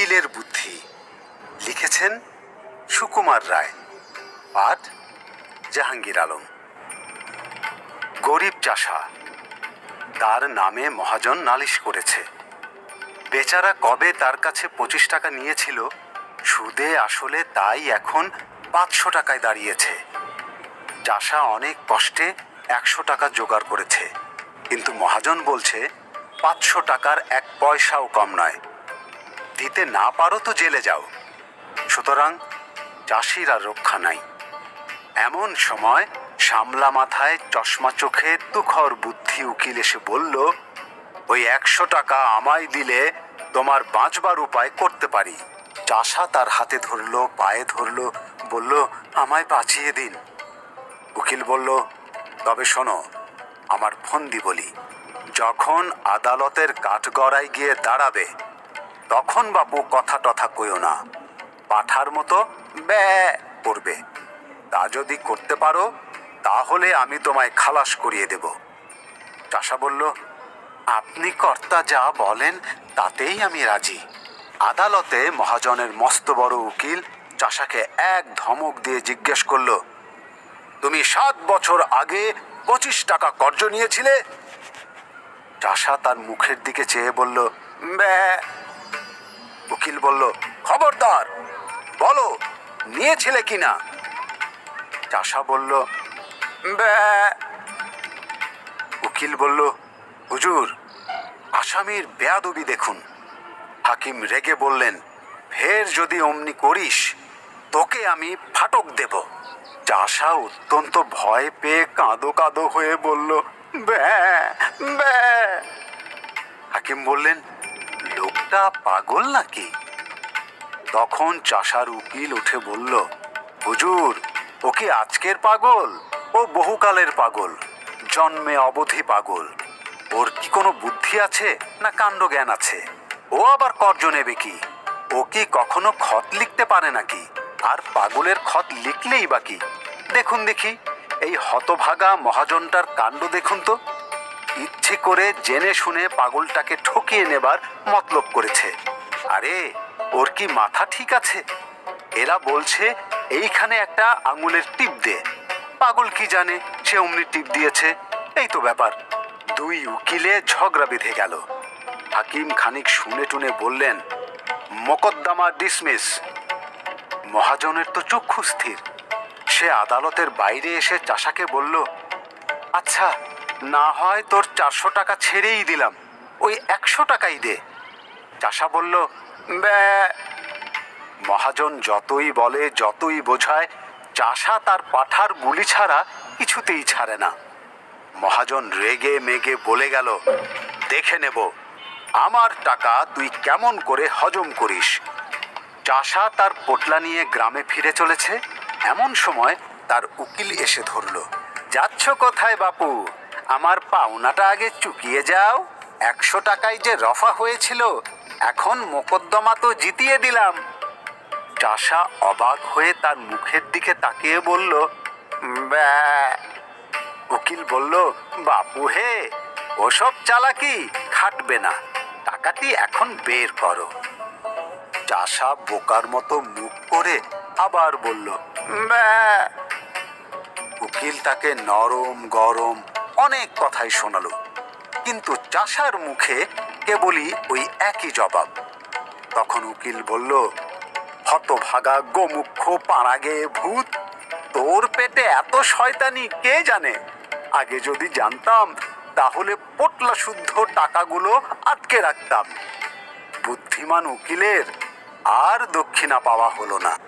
উকিলের বুদ্ধি। লিখেছেন সুকুমার রায়। পাঠ, জাহাঙ্গীর আলম। গরিব চাষা, তার নামে মহাজন নালিশ করেছে। বেচারা কবে তার কাছে পঁচিশ টাকা নিয়েছিল, সুদে আসলে তাই এখন পাঁচশো টাকায় দাঁড়িয়েছে। চাষা অনেক কষ্টে একশো টাকা জোগাড় করেছে। কিন্তু মহাজন বলছে, পাঁচশো টাকার এক পয়সাও কম নয়। দিতে না পারো তো জেলে যাও। সুতরাং চাষির রক্ষা নাই। এমন সময় সামলা মাথায় চশমা চোখে তুখর বুদ্ধি উকিল এসে বলল, ওই একশো টাকা আমায় দিলে তোমার বাঁচবার উপায় করতে পারি। চাষা তার হাতে ধরলো, পায়ে ধরলো, বলল, আমায় বাঁচিয়ে দিন। উকিল বলল, তবে শোনো, আমার ফন্দি বলি, যখন আদালতের কাঠগড়ায় গিয়ে দাঁড়াবে তখন বাপু কথা টথা কইও না। পাঠার মতো ব্যা করবে। তা যদি করতে পারো, তাহলে আমি তোমায় খালাস করিয়ে দেব। চাষা বলল, আপনি কর্তা যা বলেন, তাতেই আমি রাজি। আদালতে মহাজনের মস্ত বড় উকিল চাষাকে এক ধমক দিয়ে জিজ্ঞেস করল, তুমি সাত বছর আগে পঁচিশ টাকা কর্জ নিয়েছিলে? চাষা তার মুখের দিকে চেয়ে বলল, ব্যা উকিল বলল, খবরদার, বলো, নিয়েছিলে কিনা? চাষা বলল উকিল বলল, হুজুর, আসামির বেয়াদবি দেখুন। হাকিম রেগে বললেন, ফের যদি অমনি করিস, তোকে আমি ফাটক দেব। চাষা অত্যন্ত ভয় পেয়ে কাঁদো কাঁদো হয়ে বলল, ব্যা ব্যা হাকিম বললেন লোকটা পাগল নাকি? তখন চাষার উকিল উঠে বলল, হুজুর ও কি আজকের পাগল ও বহুকালের পাগল, জন্মে অবধি পাগল। ওর কি কোনো বুদ্ধি আছে না কাণ্ড জ্ঞান আছে? ও আবার কর্জ নেবে কি? ও কি কখনো খত লিখতে পারে নাকি? আর পাগলের খত লিখলেই বাকি দেখুন দেখি, এই হতভাগা মহাজনটার কাণ্ড দেখুন তো। ইচ্ছে করে জেনে শুনে পাগলটাকে ঠকিয়ে নেবার মতলব করেছে। আরে, ওর কি মাথা ঠিক আছে? এরা বলছে, এইখানে একটা আঙুলের টিপ দে। পাগল কি জানে? সে অমনি টিপ দিয়েছে। এই তো ব্যাপার। দুই উকিলে ঝগড়া বেঁধে গেল। হাকিম খানিক শুনে টুনে বললেন, মোকদ্দমা ডিসমিস। মহাজনের তো চক্ষু স্থির। সে আদালতের বাইরে এসে চাষাকে বলল আচ্ছা না হয় তোর চারশো টাকা ছেড়েই দিলাম। ওই একশো টাকাই দে। চাষা বলল মহাজন যতই বলে, যতই বোঝায়, চাষা তার পাঠার গুলি ছাড়া কিছুতেই ছাড়ে না। মহাজন রেগে মেগে বলে গেল, দেখে নেব, আমার টাকা তুই কেমন করে হজম করিস? চাষা তার পোটলা নিয়ে গ্রামে ফিরে চলেছে। এমন সময় তার উকিল এসে ধরল, যাচ্ছ কোথায় বাপু? আমার পাওনাটা আগে চুকিয়ে যাও। একশো টাকায় যে রফা হয়েছিল, এখন মোকদ্দমা তো জিতিয়ে দিলাম। চাষা অবাক হয়ে তার মুখের দিকে তাকিয়ে বলল উকিল বলল, বাপু হে, ওসব চালাকি খাটবে না, টাকাটি এখন বের করো। চাষা বোকার মতো মুখ করে আবার বলল উকিল তাকে নরম গরম অনেক কথাই শোনালো। কিন্তু চাষার মুখে কেবলই ওই একই জবাব। তখন উকিল বলল, হতভাগা গোমুখ্য পাড়াগে ভূত, তোর পেটে এত শয়তানি কে জানে? আগে যদি জানতাম, তাহলে পোটলা শুদ্ধ টাকাগুলো আটকে রাখতাম। বুদ্ধিমান উকিলের আর দক্ষিণা পাওয়া হলো না।